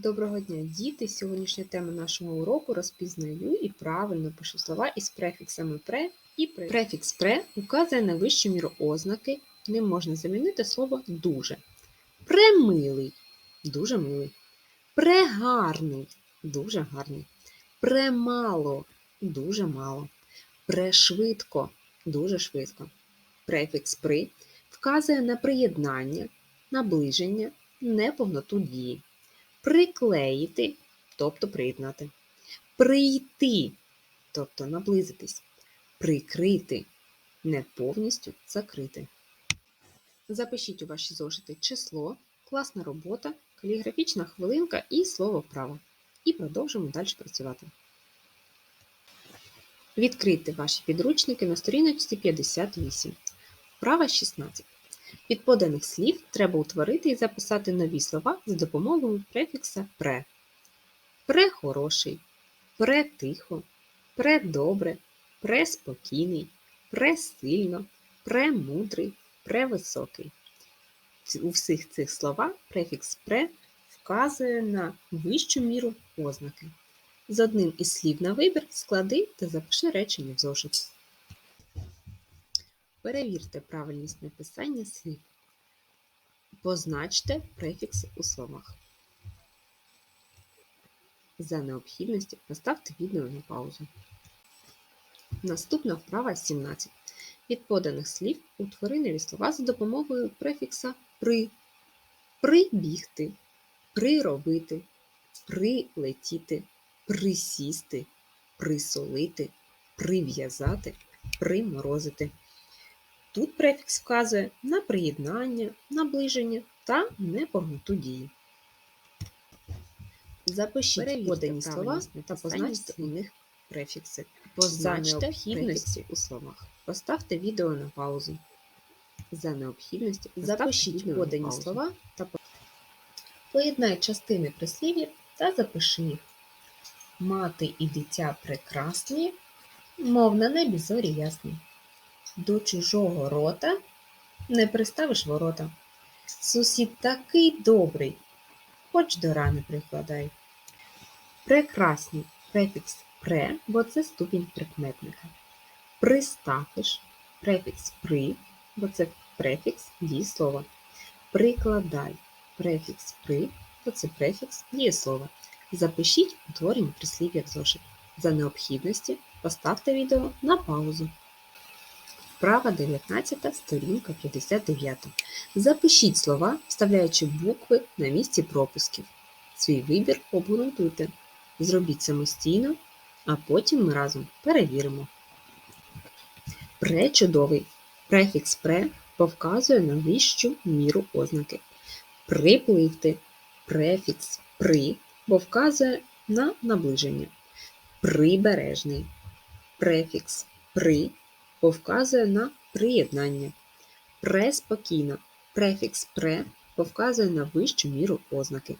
Доброго дня, діти! Сьогоднішня тема нашого уроку розпізнаю і правильно пишу слова із префіксами пре і пре. Префікс пре указує на вищу міру ознаки. Ним можна замінити слово дуже. Премилий дуже милий. Прегарний дуже гарний. Премало дуже мало. Прешвидко дуже швидко. Префікс при вказує на приєднання, наближення, неповноту дії приклеїти, тобто приєднати, прийти, тобто наблизитись, прикрити, не повністю закрити. Запишіть у ваші зошити число, класна робота, каліграфічна хвилинка і слово вправо. І продовжимо далі працювати. Відкрийте ваші підручники на сторіночці 58. Вправа 16. Від поданих слів треба утворити і записати нові слова за допомогою префікса пре. Прехороший, претихо, предобре, преспокійний, пресильно, премудрий, превисокий. У всіх цих словах префікс пре вказує на вищу міру ознаки. З одним із слів на вибір склади та запиши речення в зошит. Перевірте правильність написання слів. Позначте префікси у словах. За необхідністю поставте відео на паузу. Наступна вправа 17. Від поданих слів утвори нові слова за допомогою префікса при, прибігти, приробити, прилетіти, присісти, присолити, прив'язати, приморозити. Тут префікс вказує на приєднання, наближення та неповноту дії. Запишіть подані слова та позначте у них префікси. Позначте необхідності у словах. Поставте відео на паузу. За необхідності запишіть подані слова та поєднай частини прислів'я та запиши їх. Мати і дитя прекрасні, мов на небі зорі ясні. До чужого рота не приставиш ворота. Сусід такий добрий, хоч до рани прикладай. Прекрасний префікс пре, бо це ступінь прикметника. Приставиш префікс при, бо це префікс дієслова. Прикладай префікс при, бо це префікс дієслова. Запишіть утворення прислів'я в зошит. За необхідності поставте відео на паузу. Вправа 19, сторінка 59. Запишіть слова, вставляючи букви на місці пропусків. Свій вибір обґрунтуйте. Зробіть самостійно, а потім ми разом перевіримо. Пречудовий. Префікс пре повказує на вищу міру ознаки. Припливти. Префікс при бо вказує на наближення. Прибережний. Префікс при бо вказує на приєднання. Преспокійно. Префікс пре повказує на вищу міру ознаки.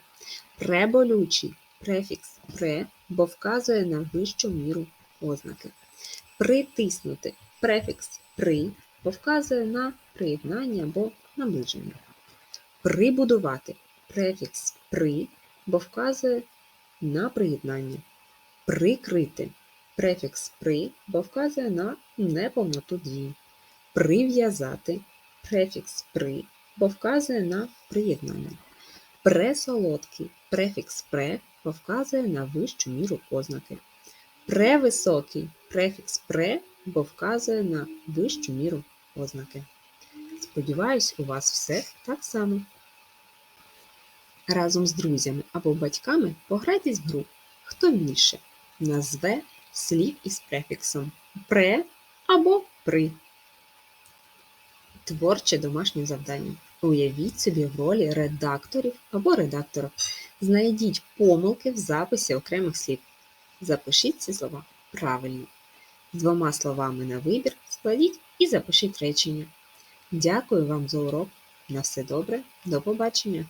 Преболючий префікс пре, бо вказує на вищу міру ознаки. Притиснути префікс при, бо на приєднання або наближення. Прибудувати префікс при, бо вказує на приєднання. Прикрити префікс при, бо вказує на неповноту дії. Прив'язати префікс при, бо вказує на приєднання. Пресолодкий префікс пре, бо вказує на вищу міру ознаки. Превисокий префікс пре, бо вказує на вищу міру ознаки. Сподіваюсь, у вас все так само. Разом з друзями або батьками пограйтесь в гру. Хто більше назве слів із префіксом пре або при. Творче домашнє завдання. Уявіть собі в ролі редакторів або редактора. Знайдіть помилки в записі окремих слів. Запишіть ці слова правильно. З двома словами на вибір складіть і запишіть речення. Дякую вам за урок. На все добре, до побачення!